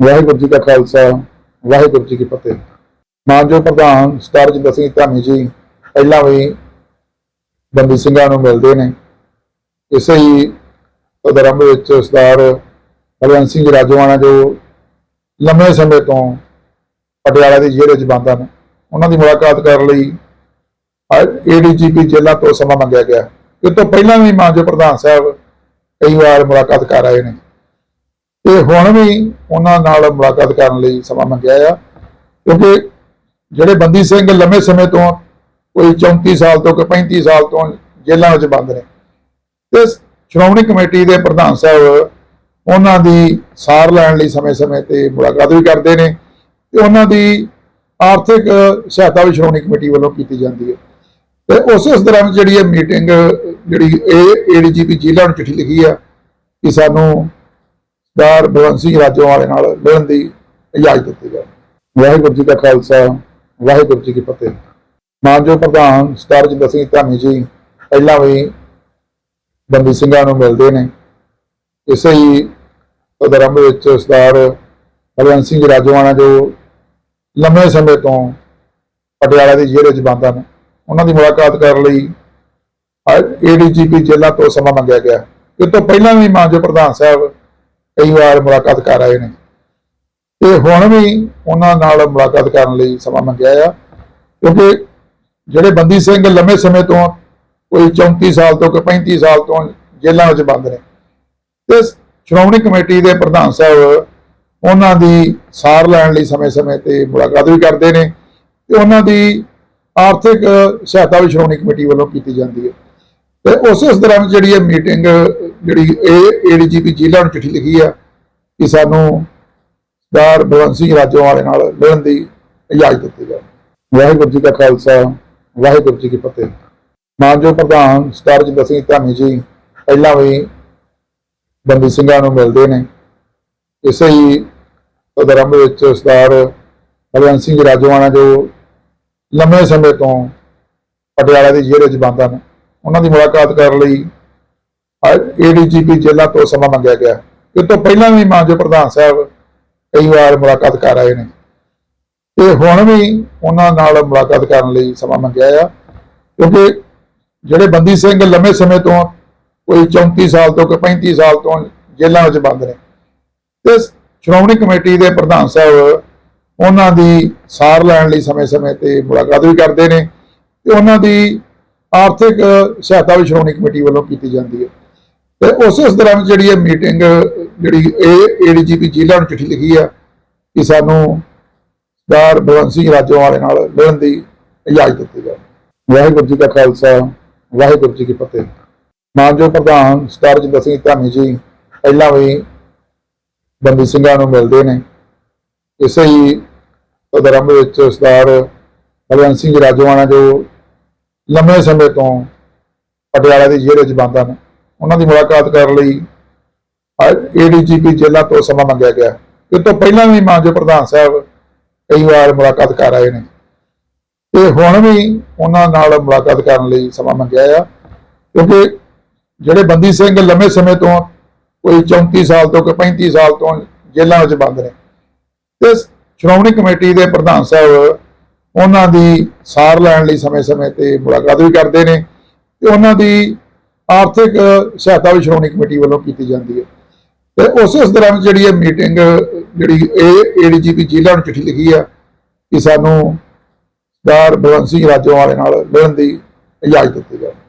ਵਾਹਿਗੁਰੂ ਜੀ ਕਾ ਖਾਲਸਾ, ਵਾਹਿਗੁਰੂ ਜੀ ਕੀ ਫਤਿਹ। ਮਾਨਯੋਗ ਪ੍ਰਧਾਨ ਸਟਾਰ ਜਿੰਦਰ ਸਿੰਘ ਧਾਮੀ ਜੀ, ਪਹਿਲਾਂ ਵੀ ਬੰਦੀ ਸਿੰਘਾਂ ਨੂੰ ਮਿਲਦੇ ਨੇ। ਇਸੇ ਹੀ ਉਦਰੰਭ ਵਿੱਚ ਸਰਦਾਰ ਹਰਵੰਤ ਸਿੰਘ ਰਾਜਵਾਨਾ ਜੋ ਲੰਮੇ ਸਮੇਂ ਤੋਂ ਪਟਿਆਲਾ ਦੀ ਜੇਲ੍ਹ ਵਿੱਚ ਬੰਦ ਹਨ, ਉਹਨਾਂ ਦੀ ਮੁਲਾਕਾਤ ਕਰਨ ਲਈ ਏਡੀਜੀਪੀ ਜੇਲ੍ਹਾਂ ਤੋਂ ਸਮਾਂ ਮੰਗਿਆ ਗਿਆ। ਇਹ ਤੋਂ ਪਹਿਲਾਂ ਵੀ ਮਾਨਜੋ ਪ੍ਰਧਾਨ ਸਾਹਿਬ ਕਈ ਵਾਰ ਮੁਲਾਕਾਤ ਕਰ ਆਏ ਨੇ। ਤੇ ਹੁਣ ਵੀ ਉਹਨਾਂ ਨਾਲ ਮੁਲਾਕਾਤ ਕਰਨ ਲਈ ਸਮਾਂ ਮੰਗਿਆ ਆ, ਕਿਉਂਕਿ ਜਿਹੜੇ ਬੰਦੀ ਸਿੰਘ ਲੰਮੇ ਸਮੇਂ ਤੋਂ ਕੋਈ 34 ਸਾਲ ਤੋਂ ਕੋਈ 35 ਸਾਲ ਤੋਂ ਜੇਲ੍ਹਾਂ ਵਿੱਚ ਬੰਦ ਨੇ। ਤੇ ਸ਼੍ਰੋਮਣੀ ਕਮੇਟੀ ਦੇ ਪ੍ਰਧਾਨ ਸਾਹਿਬ ਉਹਨਾਂ ਦੀ ਸਾਰ ਲੈਣ ਲਈ ਸਮੇਂ-ਸਮੇਂ ਤੇ ਮੁਲਾਕਾਤ ਵੀ ਕਰਦੇ ਨੇ ਤੇ ਉਹਨਾਂ ਦੀ ਆਰਥਿਕ ਸਹਾਇਤਾ ਵੀ ਸ਼੍ਰੋਮਣੀ ਕਮੇਟੀ ਵੱਲੋਂ ਕੀਤੀ ਜਾਂਦੀ ਹੈ। ਤੇ ਉਸੇ ਇਸ ਦੌਰਾਨ ਜਿਹੜੀ ਇਹ ਮੀਟਿੰਗ ਜਿਹੜੀ ਇਹ ਏਡੀਜੀਪੀ ਜ਼ਿਲ੍ਹਾ ਨੂੰ ਚਿੱਠੀ ਲਿਖੀ ਆ ਕਿ ਸਾਨੂੰ ਸਰਦਾਰ ਬਲਵੰਤ ਸਿੰਘ ਰਾਜੋਵਾਲੇ ਨਾਲ ਮਿਲਣ ਦੀ ਇਜਾਜ਼ਤ ਦਿੱਤੀ ਜਾਵੇ। ਵਾਹਿਗੁਰੂ ਜੀ ਕਾ ਖਾਲਸਾ, ਵਾਹਿਗੁਰੂ ਜੀ ਕੀ ਫਤਿਹ। ਮਾਨਜੋ ਪ੍ਰਧਾਨ ਸਰਦਾਰ ਜਿੰਦਰ ਸਿੰਘ ਧਾਮੀ ਜੀ, ਪਹਿਲਾਂ ਵੀ ਬੰਦੀ ਸਿੰਘਾਂ ਨੂੰ ਮਿਲਦੇ ਨੇ। ਇਸੇ ਹੀ ਉਦਰੰਭ ਵਿੱਚ ਸਰਦਾਰ ਬਲਵੰਤ ਸਿੰਘ ਰਾਜੋਵਾਨਾ ਜੋ ਲੰਮੇ ਸਮੇਂ ਤੋਂ ਪਟਿਆਲਾ ਦੀ ਜੇਲ੍ਹ ਵਿੱਚ ਬੰਦ ਹਨ, ਉਹਨਾਂ ਦੀ ਮੁਲਾਕਾਤ ਕਰਨ ਲਈ ਏਡੀਜੀਪੀ ਜੇਲ੍ਹਾਂ ਤੋਂ ਸਮਾਂ ਮੰਗਿਆ ਗਿਆ। ਇਹ ਤੋਂ ਪਹਿਲਾਂ ਵੀ ਮਾਨਜੋ ਪ੍ਰਧਾਨ ਸਾਹਿਬ ਕਈ ਵਾਰ ਮੁਲਾਕਾਤ ਕਰ ਆਏ ਨੇ। ਤੇ ਹੁਣ ਵੀ ਉਹਨਾਂ ਨਾਲ ਮੁਲਾਕਾਤ ਕਰਨ ਲਈ ਸਮਾਂ ਮੰਗਿਆ ਆ। ਕਿਉਂਕਿ ਜਿਹੜੇ ਬੰਦੀ ਸਿੰਘ ਲੰਮੇ ਸਮੇਂ ਤੋਂ ਕੋਈ 34 ਸਾਲ ਤੋਂ ਕੋਈ 35 ਸਾਲ ਤੋਂ ਜੇਲ੍ਹਾਂ ਵਿੱਚ ਬੰਦ ਨੇ। ਤੇ ਸ਼੍ਰੋਮਣੀ ਕਮੇਟੀ ਦੇ ਪ੍ਰਧਾਨ ਸਾਹਿਬ ਉਹਨਾਂ ਦੀ ਸਾਰ ਲੈਣ ਲਈ ਸਮੇਂ-ਸਮੇਂ ਤੇ ਮੁਲਾਕਾਤ ਵੀ ਕਰਦੇ ਨੇ ਤੇ ਉਹਨਾਂ ਦੀ ਆਰਥਿਕ ਸਹਾਇਤਾ ਵੀ ਸ਼੍ਰੋਮਣੀ ਕਮੇਟੀ ਵੱਲੋਂ ਕੀਤੀ ਜਾਂਦੀ ਹੈ। ਤੇ ਉਸੇ ਇਸ ਦੌਰਾਨ ਜਿਹੜੀ ਇਹ ਮੀਟਿੰਗ ਜਿਹੜੀ ਇਹ ਏਡੀਜੀਪੀ ਜ਼ਿਲ੍ਹਾ ਨੂੰ ਚਿੱਠੀ ਲਿਖੀ ਆ ਕਿ ਸਾਨੂੰ ਸਰਦਾਰ ਬਲਵੰਤ ਸਿੰਘ ਰਾਜੋਵਾਲੇ ਨਾਲ ਮਿਲਣ ਦੀ ਇਜਾਜ਼ਤ ਦਿੱਤੀ ਜਾਵੇ। ਵਾਹਿਗੁਰੂ ਜੀ ਕਾ ਖਾਲਸਾ, ਵਾਹਿਗੁਰੂ ਜੀ ਕੀ ਫਤਿਹ। ਮਾਨਯੋਗ ਪ੍ਰਧਾਨ ਸਰਦਾਰ ਜਿੰਦਰ ਸਿੰਘ ਧਾਮੀ ਜੀ, ਪਹਿਲਾਂ ਵੀ ਬੰਦੀ ਸਿੰਘਾਂ ਨੂੰ ਮਿਲਦੇ ਨੇ। ਇਸੇ ਹੀ ਉਦਰੰਭ ਵਿੱਚ ਸਰਦਾਰ ਬਲਵੰਤ ਸਿੰਘ ਰਾਜੋਵਾਲਾ ਜੋ ਲੰਮੇ ਸਮੇਂ ਤੋਂ ਪਟਿਆਲਾ ਦੀ ਜੇਲ੍ਹ ਵਿੱਚ ਬੰਦ ਹਨ ਉਹਨਾਂ ਦੀ ਮੁਲਾਕਾਤ ਕਰਨ ਲਈ ਏਡੀਜੀਪੀ ਜੇਲ੍ਹਾਂ ਤੋਂ ਸਮਾਂ ਮੰਗਿਆ ਗਿਆ। ਇਹ ਤੋਂ ਪਹਿਲਾਂ ਵੀ ਮਾਨਜੋ ਪ੍ਰਧਾਨ ਸਾਹਿਬ ਕਈ ਵਾਰ ਮੁਲਾਕਾਤ ਕਰ ਆਏ ਨੇ। ਤੇ ਹੁਣ ਵੀ ਉਹਨਾਂ ਨਾਲ ਮੁਲਾਕਾਤ ਕਰਨ ਲਈ ਸਮਾਂ ਮੰਗਿਆ ਆ। ਕਿਉਂਕਿ ਜਿਹੜੇ ਬੰਦੀ ਸਿੰਘ ਲੰਮੇ ਸਮੇਂ ਤੋਂ ਕੋਈ 34 ਸਾਲ ਤੋਂ ਕੋਈ 35 ਸਾਲ ਤੋਂ ਜੇਲ੍ਹਾਂ ਵਿੱਚ ਬੰਦ ਨੇ। ਤੇ ਸ਼੍ਰੋਮਣੀ ਕਮੇਟੀ ਦੇ ਪ੍ਰਧਾਨ ਸਾਹਿਬ ਉਹਨਾਂ ਦੀ ਸਾਰ ਲੈਣ ਲਈ ਸਮੇਂ-ਸਮੇਂ ਤੇ ਮੁਲਾਕਾਤ ਵੀ ਕਰਦੇ ਨੇ। ਤੇ ਉਹਨਾਂ ਦੀ ਆਰਥਿਕ ਸਹਾਇਤਾ ਵੀ ਸ਼੍ਰੋਮਣੀ ਕਮੇਟੀ ਵੱਲੋਂ ਕੀਤੀ ਜਾਂਦੀ ਹੈ। ਤੇ ਉਸੇ ਇਸ ਦੌਰਾਨ ਜਿਹੜੀ ਇਹ ਮੀਟਿੰਗ, ਜਿਹੜੀ ਇਹ ਏਡੀਜੀਪੀ ਜ਼ਿਲ੍ਹਾ ਨੂੰ ਚਿੱਠੀ ਲਿਖੀ ਆ ਕਿ ਸਾਨੂੰ ਸਰਦਾਰ ਬਲਵੰਤ ਸਿੰਘ ਰਾਜੋਵਾਲੇ ਨਾਲ ਮਿਲਣ ਦੀ ਇਜਾਜ਼ਤ ਦਿੱਤੀ ਜਾਵੇ। ਵਾਹਿਗੁਰੂ ਜੀ ਕਾ ਖਾਲਸਾ, ਵਾਹਿਗੁਰੂ ਜੀ ਕੀ ਫਤਿਹ। ਮਾਨਯੋਗ ਪ੍ਰਧਾਨ ਸਰਦਾਰ ਜਿੰਦਰ ਸਿੰਘ ਧਾਮੀ ਜੀ, ਪਹਿਲਾਂ ਵੀ ਬੰਦੀ ਸਿੰਘਾਂ ਨੂੰ ਮਿਲਦੇ ਨੇ। ਇਸੇ ਹੀ ਉਦਰੰਭ ਵਿੱਚ ਸਰਦਾਰ ਹਰਵੰਤ ਸਿੰਘ ਰਾਜੋਵਾਨਾ ਜੋ ਲੰਮੇ ਸਮੇਂ ਤੋਂ ਪਟਿਆਲਾ ਦੀ ਜੇਲ੍ਹ ਵਿੱਚ ਬੰਦ ਹਨ। ਉਹਨਾਂ ਦੀ ਮੁਲਾਕਾਤ ਕਰਨ ਲਈ ਏਡੀਜੀਪੀ ਜੇਲ੍ਹਾਂ ਤੋਂ ਸਮਾਂ ਮੰਗਿਆ ਗਿਆ। ਇਹ ਤੋਂ ਪਹਿਲਾਂ ਵੀ ਮਾਨਜੋ ਪ੍ਰਧਾਨ ਸਾਹਿਬ ਕਈ ਵਾਰ ਮੁਲਾਕਾਤ ਕਰ ਆਏ ਨੇ। ਤੇ ਹੁਣ ਵੀ ਉਹਨਾਂ ਨਾਲ ਮੁਲਾਕਾਤ ਕਰਨ ਲਈ ਸਮਾਂ ਮੰਗਿਆ ਆ। ਕਿਉਂਕਿ ਜਿਹੜੇ ਬੰਦੀ ਸਿੰਘ ਲੰਮੇ ਸਮੇਂ ਤੋਂ ਕੋਈ 34 ਸਾਲ ਤੋਂ ਕੋਈ 35 ਸਾਲ ਤੋਂ ਜੇਲ੍ਹਾਂ ਵਿੱਚ ਬੰਦ ਨੇ। ਤੇ ਸ਼੍ਰੋਮਣੀ ਕਮੇਟੀ ਦੇ ਪ੍ਰਧਾਨ ਸਾਹਿਬ ਉਹਨਾਂ ਦੀ ਸਾਰ ਲੈਣ ਲਈ ਸਮੇਂ-ਸਮੇਂ ਤੇ ਮੁਲਾਕਾਤ ਵੀ ਕਰਦੇ ਨੇ ਤੇ ਉਹਨਾਂ ਦੀ ਆਰਥਿਕ ਸਹਾਇਤਾ ਵੀ ਸ਼੍ਰੋਮਣੀ ਕਮੇਟੀ ਵੱਲੋਂ ਕੀਤੀ ਜਾਂਦੀ ਹੈ। ਤੇ ਉਸੇ ਇਸ ਦੌਰਾਨ ਜਿਹੜੀ ਇਹ ਮੀਟਿੰਗ, ਜਿਹੜੀ ਇਹ ਏਡੀਜੀਪੀ ਜ਼ਿਲ੍ਹਾ ਨੂੰ ਚਿੱਠੀ ਲਿਖੀ ਆ ਕਿ ਸਾਨੂੰ ਸਰਦਾਰ ਬਲਵੰਤ ਸਿੰਘ ਰਾਜੋਵਾਲੇ ਨਾਲ ਮਿਲਣ ਦੀ ਇਜਾਜ਼ਤ ਦਿੱਤੀ ਜਾਵੇ।